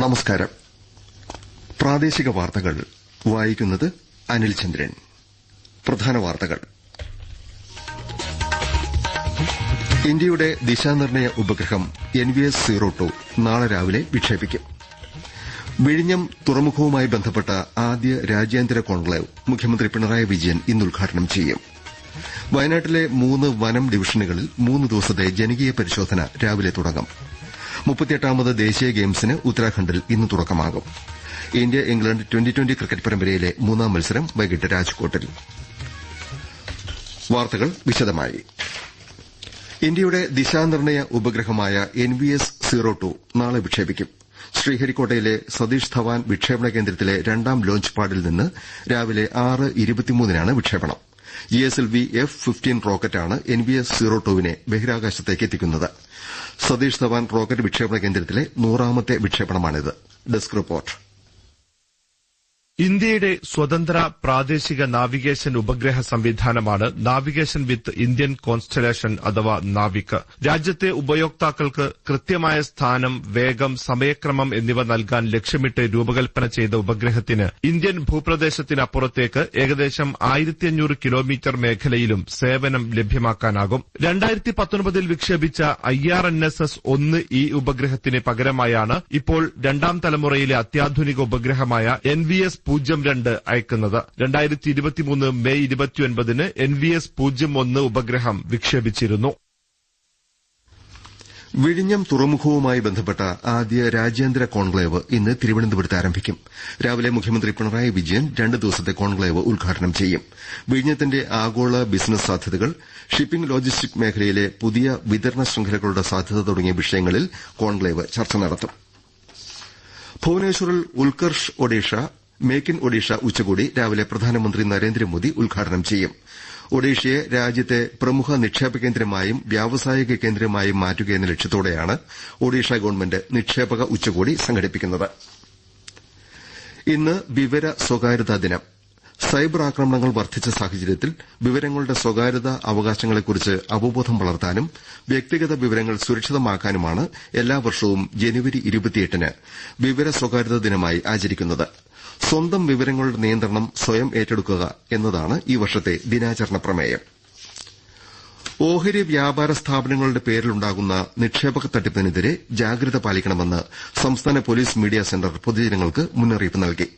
നമസ്കാരം. പ്രാദേശിക വാർത്തകൾ വായിക്കുന്നത് അനിൽ ചന്ദ്രൻ. പ്രധാന വാർത്തകൾ. ഇന്ത്യയുടെ ദിശാനിർണയ ഉപഗ്രഹം N V S zero two നാളെ രാവിലെ വിക്ഷേപിക്കും. വിഴിഞ്ഞം തുറമുഖവുമായി ബന്ധപ്പെട്ട ആദ്യ രാജ്യാന്തര കോൺക്ലേവ് മുഖ്യമന്ത്രി പിണറായി വിജയൻ ഇന്ന് ഉദ്ഘാടനം ചെയ്യും. വയനാട്ടിലെ മൂന്ന് വനം ഡിവിഷനുകളിൽ മൂന്ന് ദിവസത്തെ ജനകീയ പരിശോധന രാവിലെ തുടങ്ങും. മുപ്പത്തിയെട്ടാമത് ദേശീയ ഗെയിംസിന് ഉത്തരാഖണ്ഡിൽ ഇന്ന് തുടക്കമാകും. India England twenty twenty cricket പരമ്പരയിലെ മൂന്നാം മത്സരം വൈകിട്ട് രാജ്കോട്ടിൽ. വാർത്തകൾ വിശദമായി. ഇന്ത്യയുടെ ദിശാനിർണയ ഉപഗ്രഹമായ N V S zero two നാളെ വിക്ഷേപിക്കും. ശ്രീഹരിക്കോട്ടയിലെ സതീഷ് ധവാൻ വിക്ഷേപണ കേന്ദ്രത്തിലെ രണ്ടാം ലോഞ്ച് പാഡിൽ നിന്ന് രാവിലെ ആറ് ഇരുപത്തിമൂന്നിനാണ് വിക്ഷേപണം. G S L V F fifteen റോക്കറ്റാണ് N V S zero ടുവിനെ ബഹിരാകാശത്തേക്ക് എത്തിക്കുന്നത്. സതീഷ് ധവാൻ റോക്കറ്റ് വിക്ഷേപണ കേന്ദ്രത്തിലെ നൂറാമത്തെ വിക്ഷേപണമാണിത്. ഇന്ത്യയുടെ സ്വതന്ത്ര പ്രാദേശിക നാവിഗേഷൻ ഉപഗ്രഹ സംവിധാനമാണ് നാവിഗേഷൻ വിത്ത് ഇന്ത്യൻ കോൺസ്റ്റലേഷൻ അഥവാ നാവിക്. രാജ്യത്തെ ഉപയോക്താക്കൾക്ക് കൃത്യമായ സ്ഥാനം വേഗം സമയക്രമം എന്നിവ നൽകാൻ ലക്ഷ്യമിട്ട് രൂപകൽപ്പന ചെയ്ത ഉപഗ്രഹത്തിന് ഇന്ത്യൻ ഭൂപ്രദേശത്തിനപ്പുറത്തേക്ക് ഏകദേശം ആയിരത്തി അഞ്ഞൂറ് കിലോമീറ്റർ മേഖലയിലും സേവനം ലഭ്യമാക്കാനാകും. രണ്ടായിരത്തി പത്തൊൻപതിൽ വിക്ഷേപിച്ച I R N S S ഒന്ന് ഈ ഉപഗ്രഹത്തിന് പകരമായാണ് ഇപ്പോൾ രണ്ടാം തലമുറയിലെ അത്യാധുനിക ഉപഗ്രഹമായ എൻ വി എസ് പൂജ്യം രണ്ട് അയക്കുന്നത്. രണ്ടായിരത്തി ഇരുപത്തിമൂന്ന് മെയ് ഇരുപത്തിയൊൻപതിന് എൻ വി എസ് പൂജ്യം ഒന്ന് ഉപഗ്രഹം വിക്ഷേപിച്ചിരുന്നു. വിഴിഞ്ഞം തുറമുഖവുമായി ബന്ധപ്പെട്ട ആദ്യ രാജ്യാന്തര കോൺക്ലേവ് ഇന്ന് തിരുവനന്തപുരത്ത് ആരംഭിക്കും. രാവിലെ മുഖ്യമന്ത്രി പിണറായി വിജയൻ രണ്ട് ദിവസത്തെ കോൺക്ലേവ് ഉദ്ഘാടനം ചെയ്യും. വിഴിഞ്ഞത്തിന്റെ ആഗോള ബിസിനസ് സാധ്യതകൾ ഷിപ്പിംഗ് ലോജിസ്റ്റിക് മേഖലയിലെ പുതിയ വിതരണ ശൃംഖലകളുടെ സാധ്യത തുടങ്ങിയ വിഷയങ്ങളിൽ കോൺക്ലേവ് ചർച്ച നടത്തും. ഭുവനേശ്വറിൽ ഉൽക്കർഷ് ഒഡീഷ മേക്ക് ഇൻ ഒഡീഷ ഉച്ചകോടി രാവിലെ പ്രധാനമന്ത്രി നരേന്ദ്രമോദി ഉദ്ഘാടനം ചെയ്യും. ഒഡീഷയെ രാജ്യത്തെ പ്രമുഖ നിക്ഷേപ കേന്ദ്രമായും വ്യാവസായിക കേന്ദ്രമായും മാറ്റുക എന്ന ലക്ഷ്യത്തോടെയാണ് ഒഡീഷ ഗവൺമെന്റ് നിക്ഷേപക ഉച്ചകോടി സംഘടിപ്പിക്കുന്നത്. ഇന്ന് വിവര സ്വകാര്യതാ ദിനം. സൈബർ ആക്രമണങ്ങൾ വർദ്ധിച്ച സാഹചര്യത്തിൽ വിവരങ്ങളുടെ സ്വകാര്യത അവകാശങ്ങളെക്കുറിച്ച് അവബോധം വളർത്താനും വ്യക്തിഗത വിവരങ്ങൾ സുരക്ഷിതമാക്കാനുമാണ് എല്ലാ വർഷവും ജനുവരി വിവര സ്വകാര്യതാ ദിനമായി ആചരിക്കുന്നത്. സ്വന്തം വിവരങ്ങളുടെ നിയന്ത്രണം സ്വയം ഏറ്റെടുക്കുക എന്നതാണ് ഈ വർഷത്തെ ദിനാചരണ പ്രമേയം. ഓഹരി വ്യാപാര സ്ഥാപനങ്ങളുടെ പേരിലുണ്ടാകുന്ന നിക്ഷേപക തട്ടിപ്പിനെതിരെ ജാഗ്രത പാലിക്കണമെന്ന് സംസ്ഥാന പോലീസ് മീഡിയ സെന്റർ പൊതുജനങ്ങൾക്ക് മുന്നറിയിപ്പ് നൽകി.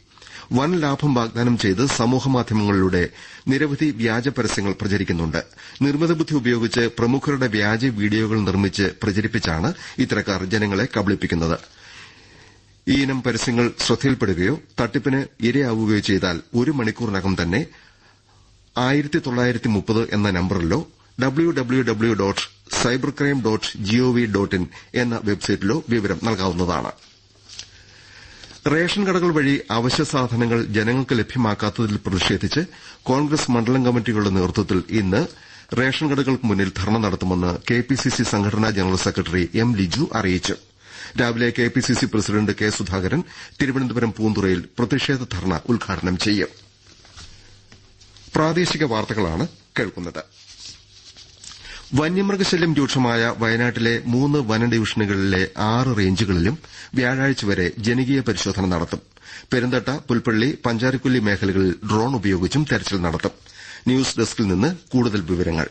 വൻ ലാഭം വാഗ്ദാനം ചെയ്ത് സമൂഹമാധ്യമങ്ങളിലൂടെ നിരവധി വ്യാജ പരസ്യങ്ങൾ പ്രചരിക്കുന്നുണ്ട്. നിർമ്മിത ബുദ്ധി ഉപയോഗിച്ച് പ്രമുഖരുടെ വ്യാജ വീഡിയോകൾ നിർമ്മിച്ച് പ്രചരിപ്പിച്ചാണ് ഇത്തരക്കാർ ജനങ്ങളെ കബളിപ്പിക്കുന്നത്. ഈയിനം പരസ്യങ്ങൾ ശ്രദ്ധയിൽപ്പെടുകയോ തട്ടിപ്പിന് ഇരയാവുകയോ ചെയ്താൽ ഒരു മണിക്കൂറിനകം തന്നെ എന്ന നമ്പറിലോ W W W dot cyber crime dot G O V dot in എന്ന വെബ്സൈറ്റിലോ വിവരം നൽകാവുന്നതാണ്. റേഷൻ കടകൾ വഴി അവശ്യ സാധനങ്ങൾ ജനങ്ങൾക്ക് ലഭ്യമാക്കാത്തതിൽ പ്രതിഷേധിച്ച് കോൺഗ്രസ് മണ്ഡലം കമ്മിറ്റികളുടെ നേതൃത്വത്തിൽ ഇന്ന് റേഷൻ കടകൾക്ക് മുന്നിൽ ധർണ നടത്തുമെന്ന് കെപിസിസി സംഘടനാ ജനറൽ സെക്രട്ടറി എം ലിജു അറിയിച്ചു. രാവിലെ K P C C president K Sudhakaran Thiruvananthapuram പൂന്തുറയിൽ പ്രതിഷേധ ധർണ ഉദ്ഘാടനം ചെയ്യും. വന്യമൃഗശല്യം രൂക്ഷമായ വയനാട്ടിലെ മൂന്ന് വന ഡിവിഷനുകളിലെ ആറ് റേഞ്ചുകളിലും വ്യാഴാഴ്ച വരെ ജനകീയ പരിശോധന നടത്തും. പെരുന്തട്ട പുൽപ്പള്ളി പഞ്ചാരക്കൊല്ലി മേഖലകളിൽ ഡ്രോൺ ഉപയോഗിച്ചും തെരച്ചിൽ നടത്തും. ന്യൂസ് ഡെസ്കിൽ നിന്ന് കൂടുതൽ വിവരങ്ങൾ.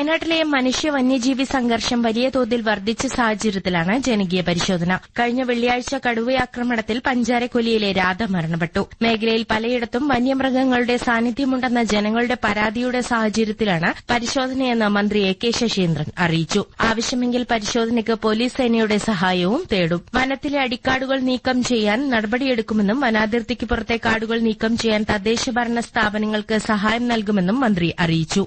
വയനാട്ടിലെ മനുഷ്യ വന്യജീവി സംഘർഷം വലിയ തോതിൽ വർദ്ധിച്ച സാഹചര്യത്തിലാണ് ജനകീയ പരിശോധന. കഴിഞ്ഞ വെള്ളിയാഴ്ച കടുവയാക്രമണത്തിൽ പഞ്ചാരക്കൊലിയിലെ രാധ മരണപ്പെട്ടു. മേഖലയിൽ പലയിടത്തും വന്യമൃഗങ്ങളുടെ സാന്നിധ്യമുണ്ടെന്ന ജനങ്ങളുടെ പരാതിയുടെ സാഹചര്യത്തിലാണ് പരിശോധനയെന്ന് മന്ത്രി എ കെ ശശീന്ദ്രൻ അറിയിച്ചു. ആവശ്യമെങ്കിൽ പരിശോധനയ്ക്ക് പോലീസ് സേനയുടെ സഹായവും തേടും. വനത്തിലെ അടിക്കാടുകൾ നീക്കം ചെയ്യാൻ നടപടിയെടുക്കുമെന്നും വനാതിർത്തിക്ക് പുറത്തെ കാടുകൾ നീക്കം ചെയ്യാൻ തദ്ദേശ ഭരണ സ്ഥാപനങ്ങൾക്ക് സഹായം നൽകുമെന്നും മന്ത്രി അറിയിച്ചു.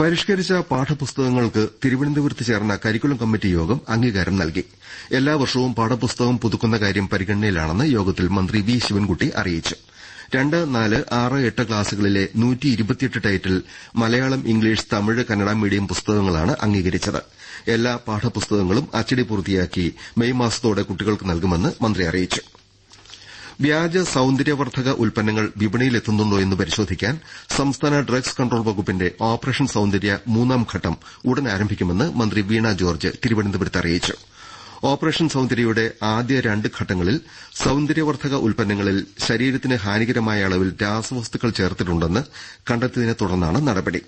പരിഷ്കരിച്ച പാഠപുസ്തകങ്ങൾക്ക് തിരുവനന്തപുരത്ത് ചേർന്ന കരിക്കുലം കമ്മിറ്റി യോഗം അംഗീകാരം നൽകി. എല്ലാ വർഷവും പാഠപുസ്തകം പുതുക്കുന്ന കാര്യം പരിഗണനയിലാണെന്ന് യോഗത്തിൽ മന്ത്രി വി ശിവൻകുട്ടി അറിയിച്ചു. രണ്ട് നാല് ആറ് എട്ട് ക്ലാസുകളിലെ title Malayalam English Tamil Kannada medium പുസ്തകങ്ങളാണ് അംഗീകരിച്ചത്. എല്ലാ പാഠപുസ്തകങ്ങളും അച്ചടി പൂർത്തിയാക്കി മെയ് മാസത്തോടെ കുട്ടികൾക്ക് നൽകുമെന്ന് മന്ത്രി അറിയിച്ചു. വ്യാജ സൌന്ദര്യവർദ്ധക ഉൽപ്പന്നങ്ങൾ വിപണിയിലെത്തുന്നുണ്ടോ എന്ന് പരിശോധിക്കാൻ സംസ്ഥാന ഡ്രഗ്സ് കൺട്രോൾ വകുപ്പിന്റെ ഓപ്പറേഷൻ സൌന്ദര്യ മൂന്നാം ഘട്ടം ഉടൻ ആരംഭിക്കുമെന്ന് മന്ത്രി വീണ ജോർജ് തിരുവനന്തപുരത്ത് അറിയിച്ചു. ഓപ്പറേഷൻ സൌന്ദര്യയുടെ ആദ്യ രണ്ട് ഘട്ടങ്ങളിൽ സൌന്ദര്യവർദ്ധക ഉൽപ്പന്നങ്ങളിൽ ശരീരത്തിന് ഹാനികരമായ അളവിൽ രാസവസ്തുക്കൾ ചേർത്തിട്ടുണ്ടെന്ന് കണ്ടെത്തിയതിനെ തുടർന്നാണ് നടപടി.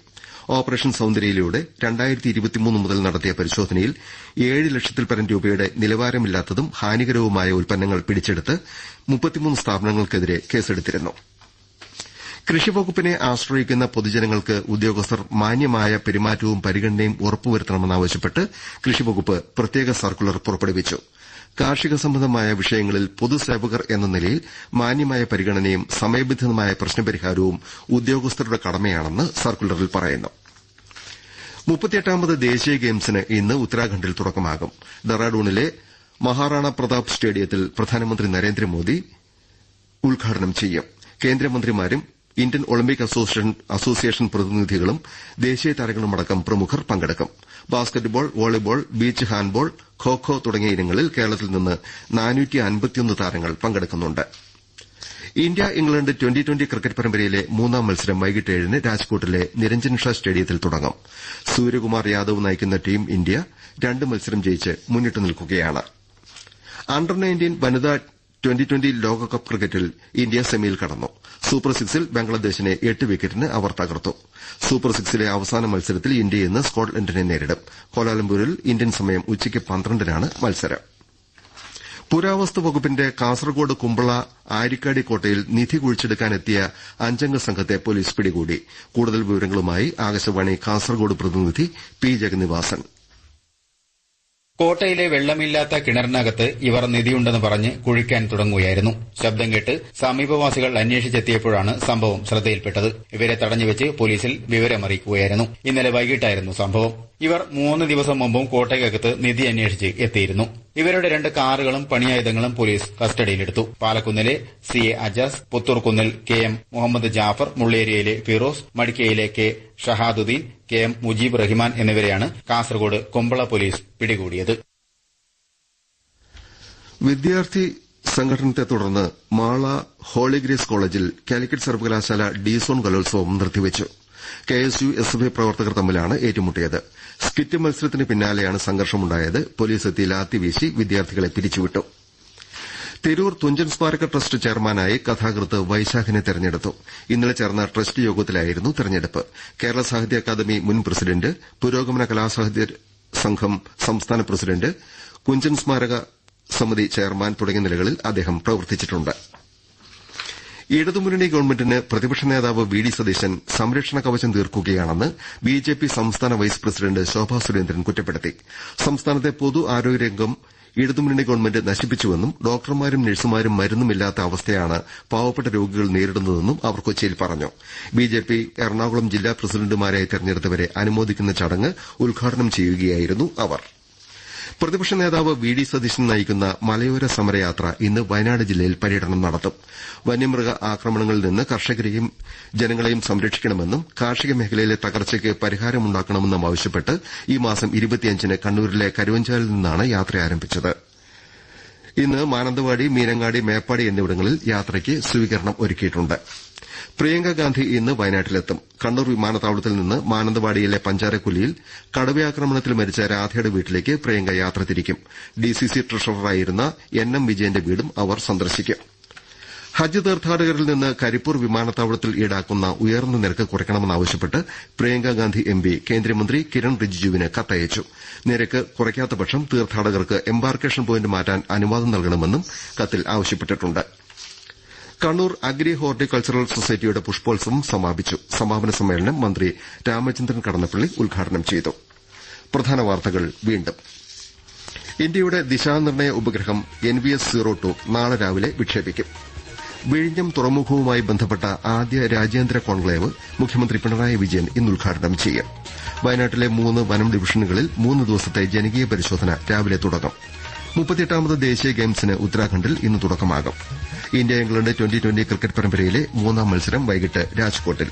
ഓപ്പറേഷൻ സൌന്ദര്യയിലൂടെ മുതൽ നടത്തിയ പരിശോധനയിൽ ഏഴ് ലക്ഷത്തിൽപരം രൂപയുടെ നിലവാരമില്ലാത്തതും ഹാനികരവുമായ ഉൽപ്പന്നങ്ങൾ പിടിച്ചെടുത്ത് സ്ഥാപനങ്ങൾക്കെതിരെ കേസെടുത്തിരുന്നു. കൃഷിവകുപ്പിനെ ആശ്രയിക്കുന്ന പൊതുജനങ്ങൾക്ക് ഉദ്യോഗസ്ഥർ മാന്യമായ പെരുമാറ്റവും പരിഗണനയും ഉറപ്പുവരുത്തണമെന്നാവശ്യപ്പെട്ട് കൃഷിവകുപ്പ് പ്രത്യേക സർക്കുലർ പുറപ്പെടുവിച്ചു. കാർഷിക സംബന്ധമായ വിഷയങ്ങളിൽ പൊതുസേവകർ എന്ന നിലയിൽ മാന്യമായ പരിഗണനയും സമയബന്ധിതമായ പ്രശ്നപരിഹാരവും ഉദ്യോഗസ്ഥരുടെ കടമയാണെന്ന് സർക്കുലറിൽ പറയുന്നു. മുപ്പത്തിയെട്ടാമത് ദേശീയ ഗെയിംസിന് ഇന്ന് ഉത്തരാഖണ്ഡിൽ തുടക്കമാകും. ഡെറാഡൂണിലെ മഹാറാണ പ്രതാപ് സ്റ്റേഡിയത്തിൽ പ്രധാനമന്ത്രി നരേന്ദ്രമോദി ഉദ്ഘാടനം ചെയ്യും. കേന്ദ്രമന്ത്രിമാരും ഇന്ത്യൻ ഒളിമ്പിക് അസോസിയേഷൻ പ്രതിനിധികളും ദേശീയ താരങ്ങളുമടക്കം പ്രമുഖർ പങ്കെടുക്കും. Basketball volleyball beach handball kho kho തുടങ്ങിയ ഇനങ്ങളിൽ കേരളത്തിൽ നിന്ന് താരങ്ങൾ പങ്കെടുക്കുന്നുണ്ട്. India England twenty twenty cricket പരമ്പരയിലെ മൂന്നാം മത്സരം വൈകിട്ട് ഏഴിന് രാജ്കോട്ടിലെ നിരഞ്ജൻ ഷാ സ്റ്റേഡിയത്തിൽ തുടങ്ങും. സൂര്യകുമാർ യാദവ് നയിക്കുന്ന ടീം ഇന്ത്യ രണ്ട് മത്സരം ജയിച്ച് മുന്നിട്ട് നിൽക്കുകയാണ്. അണ്ടർ നയന്റീൻ വനിതാ ട്വന്റി ട്വന്റി ലോകകപ്പ് ക്രിക്കറ്റിൽ ഇന്ത്യ സെമിയിൽ കടന്നു. സൂപ്പർ സിക്സിൽ ബംഗ്ലാദേശിനെ എട്ട് വിക്കറ്റിന് അവർ തകർത്തു. സൂപ്പർ സിക്സിലെ അവസാന മത്സരത്തിൽ ഇന്ത്യ ഇന്ന് സ്കോട്ട്ലൻഡിനെ നേരിടും. കോലാലംപൂരിൽ ഇന്ത്യൻ സമയം ഉച്ചയ്ക്ക് പന്ത്രണ്ടിനാണ് മത്സരം. പുരാവസ്തു വകുപ്പിന്റെ കാസർകോട് കുമ്പള ആരിക്കാടി കോട്ടയിൽ നിധി കുഴിച്ചെടുക്കാനെത്തിയ അഞ്ചംഗ സംഘത്തെ പോലീസ് പിടികൂടി. കൂടുതൽ വിവരങ്ങളുമായി ആകാശവാണി കാസർകോട് പ്രതിനിധി പി ജഗന്നിവാസൻ. കോട്ടയിലെ വെള്ളമില്ലാത്ത കിണറിനകത്ത് ഇവർ നിധിയുണ്ടെന്ന് പറഞ്ഞ് കുഴിക്കാൻ തുടങ്ങുകയായിരുന്നു. ശബ്ദം കേട്ട് സമീപവാസികൾ അന്വേഷിച്ചെത്തിയപ്പോഴാണ് സംഭവം ശ്രദ്ധയിൽപ്പെട്ടത്. ഇവരെ തടഞ്ഞുവെച്ച് പോലീസിൽ വിവരമറിയിക്കുകയായിരുന്നു. ഇന്നലെ വൈകിട്ടായിരുന്നു സംഭവം. ഇവർ മൂന്ന് ദിവസം മുമ്പും കോട്ടയ്ക്കകത്ത് നിധി അന്വേഷിച്ച് എത്തിയിരുന്നു. ഇവരുടെ രണ്ട് കാറുകളും പണിയായുധങ്ങളും പോലീസ് കസ്റ്റഡിയിലെടുത്തു. പാലക്കുന്നിലെ സി എ അജാസ് പുത്തൂർക്കുന്നിൽ കെ എം മുഹമ്മദ് ജാഫർ മുള്ളേരിയയിലെ Firoz മടിക്കയിലെ K Shahaduddin K M Mujeeb Rahiman എന്നിവരെയാണ് കാസർഗോഡ് കുമ്പള പോലീസ് പിടികൂടിയത്. വിദ്യാർത്ഥി സംഘടനത്തെ തുടർന്ന് മാള ഹോളിഗ്രേസ് കോളേജിൽ കാലിക്കറ്റ് സർവകലാശാല ഡി സോൺ കലോത്സവം നിർത്തിവച്ചു. K S U S F I പ്രവർത്തകർ തമ്മിലാണ് ഏറ്റുമുട്ടിയത്. സ്കിറ്റ് മത്സരത്തിന് പിന്നാലെയാണ് സംഘർഷമുണ്ടായത്. പോലീസ് എത്തി ലാത്തിവീശി വിദ്യാർത്ഥികളെ പിരിച്ചുവിട്ടു. തിരൂർ തുഞ്ചൻ സ്മാരക ട്രസ്റ്റ് ചെയർമാനായി കഥാകൃത്ത് വൈശാഖിനെ തെരഞ്ഞെടുത്തു. ഇന്നലെ ചേർന്ന ട്രസ്റ്റ് യോഗത്തിലായിരുന്നു തെരഞ്ഞെടുപ്പ്. കേരള സാഹിത്യ അക്കാദമി മുൻ പ്രസിഡന്റ് പുരോഗമന കലാസാഹിത്യ സംഘം സംസ്ഥാന പ്രസിഡന്റ് കുഞ്ചൻ സ്മാരക സമിതി ചെയർമാൻ തുടങ്ങിയ നിലകളിൽ അദ്ദേഹം പ്രവർത്തിച്ചിട്ടുണ്ട്. ഇടതുമുന്നണി ഗവൺമെന്റിന് പ്രതിപക്ഷ നേതാവ് വി ഡി സതീശൻ സംരക്ഷണ കവചം തീർക്കുകയാണെന്ന് ബി ജെ പി സംസ്ഥാന വൈസ് പ്രസിഡന്റ് ശോഭാ സുരേന്ദ്രൻ കുറ്റപ്പെടുത്തി. സംസ്ഥാനത്തെ പൊതു ആരോഗ്യരംഗം ഇടതുമുന്നണി ഗവൺമെന്റ് നശിപ്പിച്ചുവെന്നും ഡോക്ടർമാരും നഴ്സുമാരും മരുന്നുമില്ലാത്ത അവസ്ഥയാണ് പാവപ്പെട്ട രോഗികൾ നേരിടുന്നതെന്നും അവർ കൊച്ചിയിൽ പറഞ്ഞു. ബിജെപി എറണാകുളം ജില്ലാ പ്രസിഡന്റുമാരായി തെരഞ്ഞെടുത്തവരെ അനുമോദിക്കുന്ന ചടങ്ങ് ഉദ്ഘാടനം ചെയ്യുകയായിരുന്നു അവർ. പ്രതിപക്ഷ നേതാവ് വി ഡി സതീശൻ നയിക്കുന്ന മലയോര സമരയാത്ര ഇന്ന് വയനാട് ജില്ലയിൽ പര്യടനം നടത്തും. വന്യമൃഗ ആക്രമണങ്ങളിൽ നിന്ന് കർഷകരെയും ജനങ്ങളെയും സംരക്ഷിക്കണമെന്നും കാർഷിക മേഖലയിലെ തകർച്ചയ്ക്ക് പരിഹാരമുണ്ടാക്കണമെന്നും ആവശ്യപ്പെട്ട് ഈ മാസം ന് കണ്ണൂരിലെ കരുവഞ്ചാലിൽ നിന്നാണ് യാത്ര ആരംഭിച്ചത്. ഇന്ന് മാനന്തവാടി മീനങ്ങാടി മേപ്പാടി എന്നിവിടങ്ങളിൽ യാത്രയ്ക്ക് സ്വീകരണം ഒരുക്കിയിട്ടുണ്ട്. പ്രിയങ്ക ഗാന്ധി ഇന്ന് വയനാട്ടിലെത്തും. കണ്ണൂർ വിമാനത്താവളത്തിൽ നിന്ന് മാനന്തവാടിയിലെ പഞ്ചാരക്കുലിയിൽ കടുവയാക്രമണത്തിൽ മരിച്ച രാധയുടെ വീട്ടിലേക്ക് പ്രിയങ്ക യാത്ര തിരിക്കും. ഡിസിസി ട്രഷററായിരുന്ന എൻ എം വിജയന്റെ വീടും അവർ സന്ദർശിക്കും. ഹജ്ജ് തീർത്ഥാടകരിൽ നിന്ന് കരിപ്പൂർ വിമാനത്താവളത്തിൽ ഈടാക്കുന്ന ഉയർന്ന നിരക്ക് കുറയ്ക്കണമെന്നാവശ്യപ്പെട്ട് പ്രിയങ്കാഗാന്ധി എംപി കേന്ദ്രമന്ത്രി കിരൺ റിജിജുവിന് കത്തയച്ചു. നിരക്ക് കുറയ്ക്കാത്തപക്ഷം തീർത്ഥാടകർക്ക് എംബാർക്കേഷൻ പോയിന്റ് മാറ്റാൻ അനുവാദം നൽകണമെന്നും കത്തിൽ ആവശ്യപ്പെട്ടിട്ടുണ്ട്. കണ്ണൂർ അഗ്രി ഹോർട്ടികൾച്ചറൽ സൊസൈറ്റിയുടെ പുഷ്പോത്സവം സമാപന സമ്മേളനം മന്ത്രി രാമചന്ദ്രൻ കടന്നപ്പള്ളി ഉദ്ഘാടനം ചെയ്തു. ഇന്ത്യയുടെ ദിശാനിർണയ ഉപഗ്രഹം N V S zero two നാളെ രാവിലെ വിക്ഷേപിക്കും. വിഴിഞ്ഞം തുറമുഖവുമായി ബന്ധപ്പെട്ട ആദ്യ രാജ്യാന്തര കോൺക്ലേവ് മുഖ്യമന്ത്രി പിണറായി വിജയൻ ഇന്ന് ഉദ്ഘാടനം ചെയ്യും. വയനാട്ടിലെ മൂന്ന് വനം ഡിവിഷനുകളിൽ മൂന്ന് ദിവസത്തെ ജനകീയ പരിശോധന രാവിലെ തുടങ്ങും. മുപ്പത്തിയെട്ടാമത് ദേശീയ ഗെയിംസിന് ഉത്തരാഖണ്ഡിൽ ഇന്ന് തുടക്കമാകും. India England twenty twenty cricket പരമ്പരയിലെ മൂന്നാം മത്സരം വൈകിട്ട് രാജ്കോട്ടിൽ.